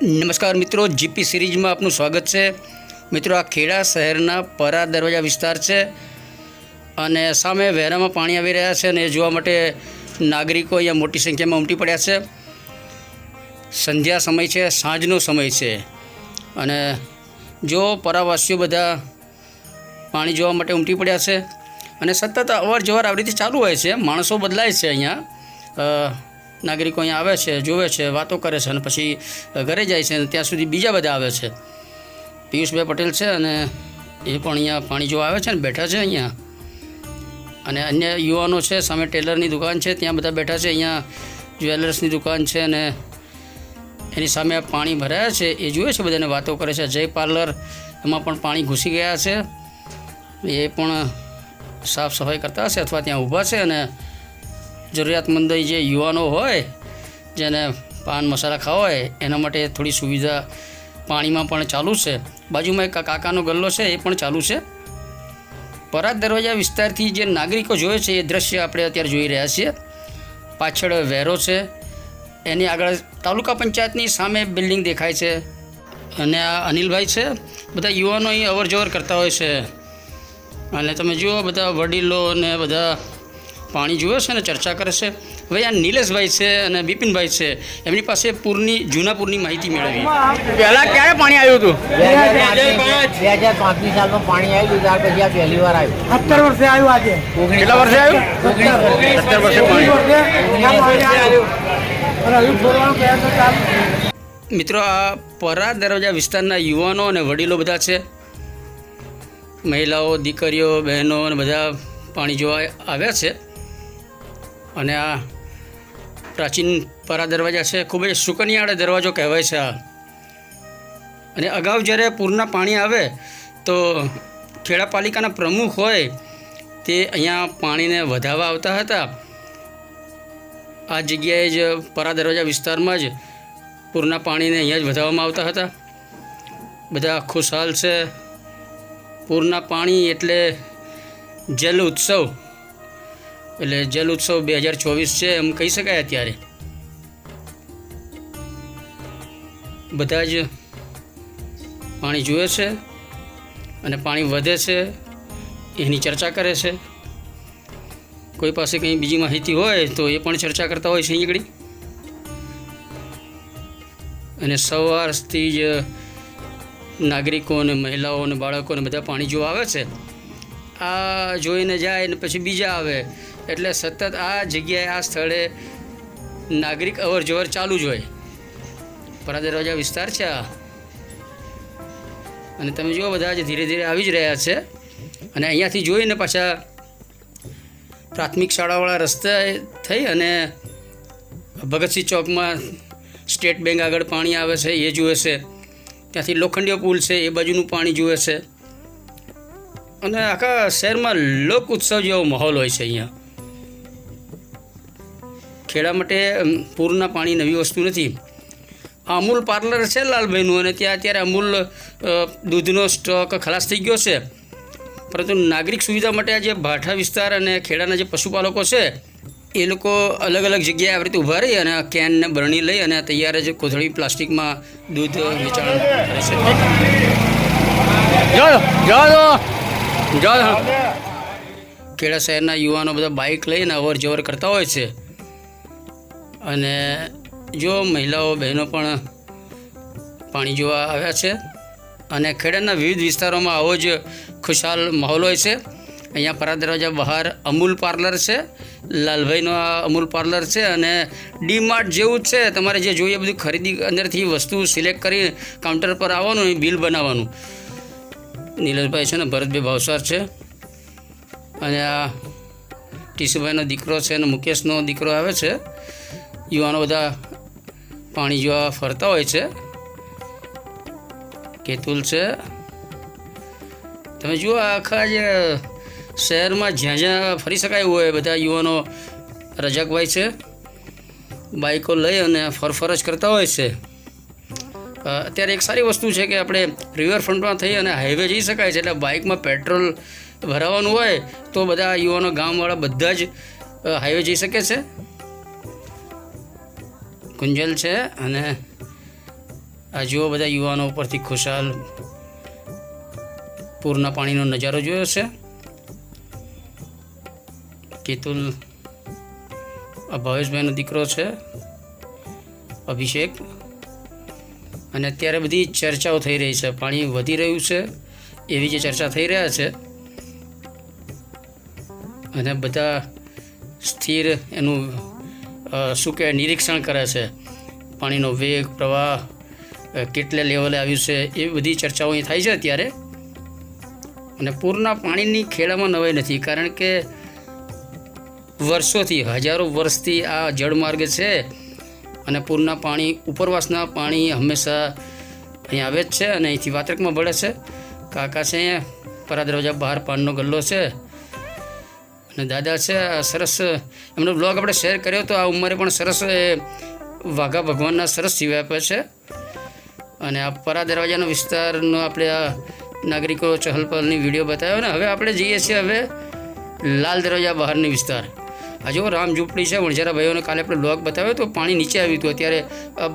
નમસ્કાર મિત્રો જીપી સિરીઝમાં આપનું સ્વાગત છે. મિત્રો, આ ખેડા શહેરના પરા દરવાજા વિસ્તાર છે અને સામે વહેરામાં પાણી આવી રહ્યા છે અને એ જોવા માટે નાગરિકો અહીંયા મોટી સંખ્યામાં ઉમટી પડ્યા છે. સંધ્યા સમય છે, સાંજનો સમય છે અને જો પરાવાસીઓ બધા પાણી જોવા માટે ઉમટી પડ્યા છે અને સતત અવારજવાર આવી રીતે ચાલુ હોય છે, માણસો બદલાય છે અહીંયા. નાગરિકો અહીંયા આવે છે જોવે છે, વાતો કરે છે અને પછી ઘરે જાય છે અને ત્યાં સુધી બીજા બધા આવે છે. પિયુષભાઈ પટેલ છે અને એ પણ અહીંયા પાણી જોવા આવે છે ને, બેઠા છે અહીંયા. અને અન્ય યુવાનો છે, સામે ટેલરની દુકાન છે, ત્યાં બધા બેઠા છે, અહીંયા જ્વેલર્સની દુકાન છે અને એની સામે પાણી ભરાયા છે. એ જુએ છે બધાને વાતો કરે છે. જય પાર્લર, એમાં પણ પાણી ઘૂસી ગયા છે. એ પણ સાફ સફાઈ કરતા હશે અથવા ત્યાં ઊભા છે અને જરૂરિયાતમંદ જે યુવાનો હોય, જેને પાન મસાલા ખાવા હોય, એના માટે થોડી સુવિધા પાણીમાં પણ ચાલુ છે. બાજુમાં એક કાકાનો ગલ્લો છે, એ પણ ચાલુ છે. પરાત દરવાજા વિસ્તારથી જે નાગરિકો જોવે છે, એ દ્રશ્ય આપણે અત્યારે જોઈ રહ્યા છીએ. પાછળ વેરો છે. એની આગળ તાલુકા પંચાયતની સામે બિલ્ડિંગ દેખાય છે. અને આ અનિલભાઈ છે. બધા યુવાનો અહીં અવર જવર કરતા હોય છે. અને તમે જુઓ, બધા વડીલો અને બધા પાણી જુએ છે અને ચર્ચા કરે છે. હવે આ નિલેશભાઈ છે અને બિપિનભાઈ છે એમની પાસે પૂરની જૂના પૂરની માહિતી મેળવી પહેલાં ક્યારે પાણી આવ્યું હતું? બે હજાર પાંચની સાલમાં પાણી આવ્યું ત્યાર પછી આ પહેલી વાર આવ્યું. સત્તર વર્ષે આવ્યું આજે. કેટલા વર્ષે આવ્યું? સત્તર વર્ષે પાણી. મિત્રો આ પરા દરવાજા વિસ્તારના યુવાનો અને વડીલો બધા છે. મહિલાઓ દીકરીઓ બહેનો અને બધા પાણી જોવા આવ્યા છે. અને આ પ્રાચીન પરા દરવાજા છે, ખૂબ જ સુકનિયાળે દરવાજો કહેવાય છે આ. અને અગાઉ જ્યારે પૂરના પાણી આવે, તો ખેડા પાલિકાના પ્રમુખ હોય, તે અહીંયા પાણીને વધાવવા આવતા હતા. આ જગ્યાએ જ પરા દરવાજા વિસ્તારમાં જ પૂરના પાણીને અહીંયા જ વધાવવામાં આવતા હતા. બધા ખુશહાલ છે. પૂરના પાણી એટલે જલ ઉત્સવ. એટલે જલ ઉત્સવ બે હજાર ચોવીસ છે એમ કહી શકાય અત્યારે. બધા જ પાણી જુએ છે અને પાણી વધે છે, એની ચર્ચા કરે છે. કોઈ પાસે કંઈ બીજી માહિતી હોય તો એ પણ ચર્ચા કરતા હોય છે અહીં અને સવારથી જ નાગરિકો અને મહિલાઓ અને બાળકો અને બધા પાણી જોવા આવે છે. આ જોઈને જાય ને પછી બીજા આવે. એટલે સતત આ જગ્યાએ, આ સ્થળે નાગરિક અવર જવર ચાલુ જ હોય. પરા દરવાજા વિસ્તાર છે આ. અને તમે જુઓ બધા જ ધીરે ધીરે આવી જ રહ્યા છે. અને અહીંયાથી જોઈને પાછા પ્રાથમિક શાળાવાળા રસ્તે થઈ અને ભગતસિંહ ચોકમાં સ્ટેટ બેંક આગળ પાણી આવે છે, એ જુએ છે. ત્યાંથી લોખંડીય પુલ છે, એ બાજુનું પાણી જુએ છે. અને આખા શહેરમાં લોક ઉત્સવ જેવો માહોલ હોય છે અહીંયા. ખેડા માટે પૂરના પાણી નવી વસ્તુ નથી. આ અમૂલ પાર્લર છે લાલભાઈનું અને ત્યાં અત્યારે અમૂલ દૂધનો સ્ટોક ખલાસ થઈ ગયો છે. પરંતુ નાગરિક સુવિધા માટે આ જે ભાઠા વિસ્તાર અને ખેડાના જે પશુપાલકો છે એ લોકો અલગ અલગ જગ્યાએ આવી રીતે ઊભા રહી અને કેનને બરણી લઈ અને તૈયાર જ કોથળી પ્લાસ્ટિકમાં દૂધ વેચાણ કરે છે. ખેડા શહેરના યુવાનો બધા બાઇક લઈને અવર જવર કરતા હોય છે. અને જો મહિલાઓ, બહેનો પણ પાણી જોવા આવ્યા છે અને ખેડાના વિવિધ વિસ્તારોમાં આવો જ ખુશાલ માહોલ હોય છે. અહીંયા પરા દરવાજા બહાર અમૂલ પાર્લર છે, લાલભાઈનો આ અમૂલ પાર્લર છે અને ડી માર્ટ જેવું જ છે. તમારે જે જોઈએ બધું ખરીદી અંદરથી વસ્તુ સિલેક્ટ કરી કાઉન્ટર પર આવવાનું એ બિલ બનાવવાનું. નીલજભાઈ છે ને ભરતભાઈ ભાવસાર છે અને આ ટીસુભાઈનો દીકરો છે અને મુકેશનો દીકરો આવે છે. યુવાનો બધા પાણી જોવા ફરતા હોય છે. કેતુલ છે. તમે જુઓ આખા જે શહેરમાં જ્યાં જ્યાં ફરી શકાય હોય, બધા યુવાનો રજાકભાઈ છે. બાઈકો લઈ અને ફરફર જ કરતા હોય છે. અત્યારે એક સારી વસ્તુ છે કે આપણે રિવરફ્રન્ટમાં થઈ અને હાઈવે જઈ શકાય છે. એટલે બાઇકમાં પેટ્રોલ ભરાવાનું હોય તો બધા યુવાનો ગામવાળા બધા જ હાઈવે જઈ શકે છે. કુંજલ છે અને આ જુઓ બધા યુવાનો ઉપરથી ખુશાલ પૂરના પાણીનો નજારો જોયો છે. કેતુલ, આ ભાવેશભાઈનો દીકરો છે, અભિષેક. અને અત્યારે બધી ચર્ચાઓ થઈ રહી છે. પાણી વધી રહ્યું છે, એવી જે ચર્ચા થઈ રહ્યા છે. અને બધા સ્થિર એનું શું કહેવાય નિરીક્ષણ કરે છે? પાણીનો વેગ, પ્રવાહ કેટલે લેવલે આવ્યું છે, એ બધી ચર્ચાઓ અહીં થાય છે અત્યારે. અને પૂરના પાણીની ખેડામાં નવાઈ નથી, કારણ કે વર્ષોથી, હજારો વર્ષથી આ જળમાર્ગ છે અને પૂરના પાણી, ઉપરવાસના પાણી હંમેશા અહીં આવે જ છે અને અહીંથી વાત્રકમાં ભળે છે. કાકા છે અહીંયા પરા દરવાજા બહાર પાનનો ગલ્લો છે. દાદા છે, સરસ, એમનો બ્લોગ આપણે શેર કર્યો તો આ ઉંમરે પણ સરસ એ વાઘા ભગવાનના સરસ જીવ આપે છે. અને આ પરા દરવાજાનો વિસ્તારનો આપણે આ નાગરિકો ચહલપહલની વીડિયો બતાવ્યો ને, હવે આપણે જઈએ છીએ હવે લાલ દરવાજા બહારની વિસ્તાર. આ જો રામ ઝૂંપડી છે, વણઝારા ભાઈઓને કાલે આપણે બ્લોગ બતાવ્યો તો પાણી નીચે આવ્યું હતું, અત્યારે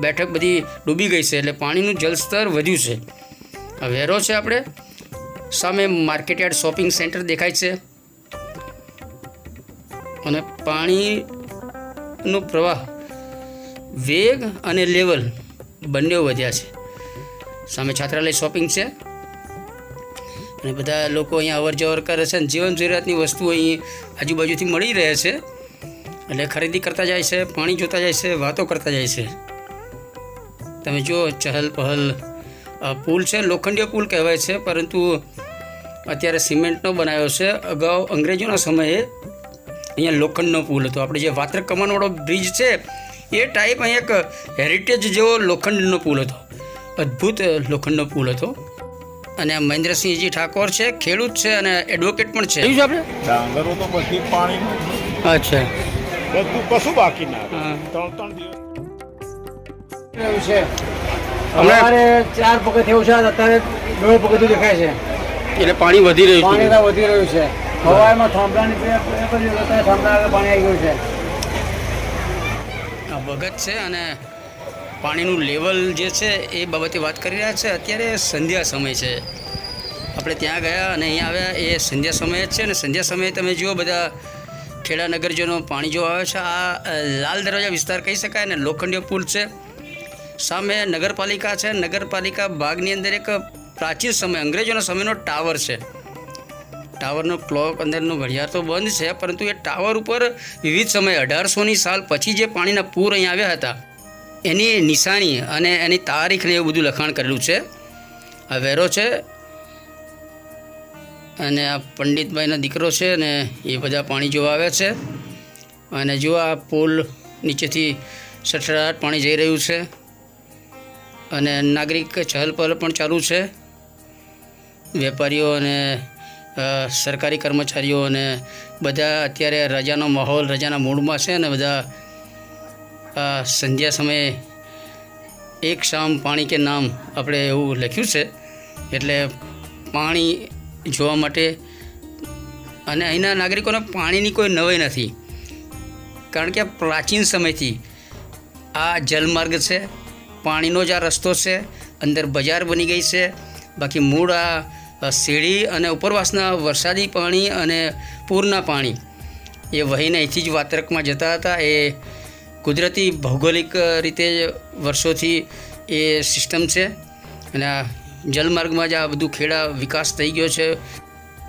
બેઠક બધી ડૂબી ગઈ છે, એટલે પાણીનું જલસ્તર વધ્યું છે. વેરો છે આપણે, સામે માર્કેટ યાર્ડ શોપિંગ સેન્ટર દેખાય છે. અને પાણીનો પ્રવાહ વેગ અને લેવલ બંને વધ્યા છે. સામે છાત્રાલય શોપિંગ છે. અને બધા લોકો અહીંયા અવર જવર કરે છે અને જીવન જરૂરિયાતની વસ્તુઓ અહીં આજુબાજુથી મળી રહે છે. એટલે ખરીદી કરતા જાય છે, પાણી જોતા જાય છે, વાતો કરતા જાય છે. તમે જો ચહલ પહલ પુલ છે, લોખંડીય પુલ કહેવાય છે, પરંતુ અત્યારે સિમેન્ટનો બનાવ્યો છે. અગાઉ અંગ્રેજોના સમયે અહીંયા લોખંડનો પુલ હતો. આપણે જે વાત્રક કમાનવાળો બ્રિજ છે એ ટાઈપ અહીં એક હેરિટેજ જેવો લોખંડનો પુલ હતો. અદ્ભુત લોખંડનો પુલ હતો. અને મહેન્દ્રસિંહજી ઠાકોર છે ખેડૂત છે અને એડવોકેટ પણ છે. આપણે? ડાંગરો તો બધી પાણી અચ્છા. બધું કશું બાકી ના ત્રણ ત્રણ દિવસ. રહ્યું છે. અમારે ચાર પગથિયું છે અત્યારે દોઢ પગથિયું દેખાય છે. એટલે પાણી વધી રહ્યું છે. પાણી વધી રહ્યું છે. હવામાં થાંભલાની થાંભલા પાણી આવી છે. આ ભગત છે અને પાણીનું લેવલ જે છે એ બાબતે વાત કરી રહ્યા છે. અત્યારે સંધ્યા સમય છે. આપણે ત્યાં ગયા અને અહીંયા આવ્યા, એ સંધ્યા સમય જ છે અને સંધ્યા સમયે તમે જુઓ બધા ખેડા નગરજનો પાણી જોવા આવે છે. આ લાલ દરવાજા વિસ્તાર કહી શકાય અને લોખંડીય પુલ છે. સામે નગરપાલિકા છે. નગરપાલિકા બાગની અંદર એક પ્રાચીન સમય, અંગ્રેજોના સમયનો ટાવર છે. ટાવરનો ક્લોક અંદરનું ઘડિયાળ તો બંધ છે, પરંતુ એ ટાવર ઉપર વિવિધ સમયે અઢારસોની સાલ પછી જે પાણીના પૂર અહીં આવ્યા હતા, એની નિશાની અને એની તારીખને એવું બધું લખાણ કરેલું છે. આ વેરો છે અને આ પંડિતભાઈનો દીકરો છે ને એ બધા પાણી જોવા આવ્યા છે. અને જો આ પુલ નીચેથી સઠરાટ પાણી જઈ રહ્યું છે અને નાગરિક ચહલ પહલ પણ ચાલુ છે. વેપારીઓ અને સરકારી કર્મચારીઓ અને બધા અત્યારે રજાનો માહોલ, રજાના મૂડમાં છે અને બધા સંધ્યા સમયે એક શામ પાણી કે નામ આપણે એવું લખ્યું છે. એટલે પાણી જોવા માટે અને અહીંના નાગરિકોને પાણીની કોઈ નવાઈ નથી. કારણ કે પ્રાચીન સમયથી આ જલમાર્ગ છે, પાણીનો જ આ રસ્તો છે, અંદર બજાર બની ગઈ છે. બાકી મૂળ આ સીડી અને ઉપરવાસના વરસાદી પાણી અને પૂરના પાણી એ વહીને અહીંથી જ વાત્રકમાં જતા હતા. એ કુદરતી ભૌગોલિક રીતે વર્ષોથી એ સિસ્ટમ છે અને આ જલમાર્ગમાં જ આ બધું ખેડા વિકાસ થઈ ગયો છે.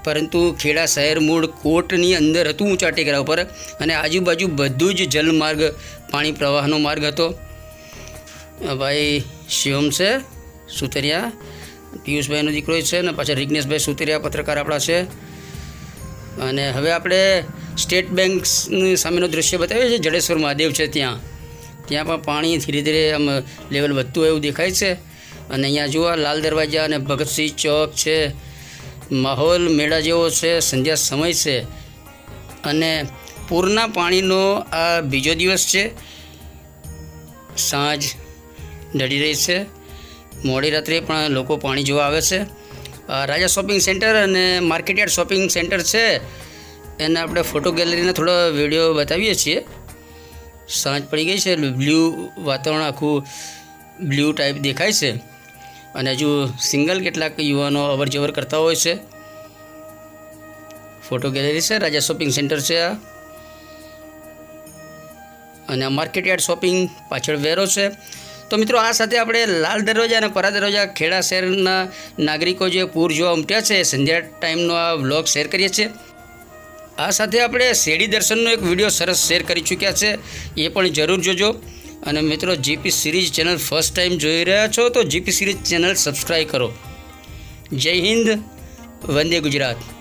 પરંતુ ખેડા શહેર મૂળ કોટની અંદર હતું ઊંચા ટેકરા ઉપર અને આજુબાજુ બધું જ જલમાર્ગ, પાણી પ્રવાહનો માર્ગ હતો. ભાઈ શિવમ છે, સુતરિયા પિયુષભાઈનો દીકરો છે ને, પાછા રિગ્નેશભાઈ સુતરિયા પત્રકાર આપણા છે. અને હવે આપણે સ્ટેટ બેંકની સામેનું દૃશ્ય બતાવીએ છીએ. જડેશ્વર મહાદેવ છે ત્યાં. ત્યાં પણ પાણી ધીરે ધીરે આમ લેવલ વધતું એવું દેખાય છે. અને અહીંયા જુઓ, લાલ દરવાજા અને ભગતસિંહ ચોક છે. માહોલ મેળા જેવો છે, સંધ્યા સમય છે. અને પૂરના પાણીનો આ બીજો દિવસ છે. સાંજ ઢળી રહી છે. મોડી રાત્રે પણ લોકો પાણી જોવા આવે છે. રાજા શોપિંગ સેન્ટર અને માર્કેટયાર્ડ શોપિંગ સેન્ટર છે. એને આપણે ફોટો ગેલેરીના થોડો વીડિયો બતાવીએ છીએ. સાંજ પડી ગઈ છે બ્લુ વાતાવરણ આખું બ્લુ ટાઈપ દેખાય છે. અને હજુ સિંગલ કેટલાક યુવાનો અવર જવર કરતા હોય છે. ફોટો ગેલેરી છે, રાજા શોપિંગ સેન્ટર છે આ. અને આ માર્કેટ યાર્ડ શોપિંગ પાછળ વેરો છે. તો મિત્રો આ સાથે આપણે લાલ દરવાજા અને પરા દરવાજા ખેડા શહેરના નાગરિકો જે પૂર જોવા ઉમટ્યા છે, સંધ્યા ટાઈમનો આ વ્લોગ શેર કરીએ છીએ. આ સાથે આપણે શેરડી દર્શનનો એક વીડિયો સરસ શેર કરી ચૂક્યા છે, એ પણ જરૂર જોજો. અને મિત્રો GP series channel first time જોઈ રહ્યા છો તો જીપી સિરીઝ ચેનલ સબસ્ક્રાઈબ કરો. જય હિન્દ, વંદે ગુજરાત.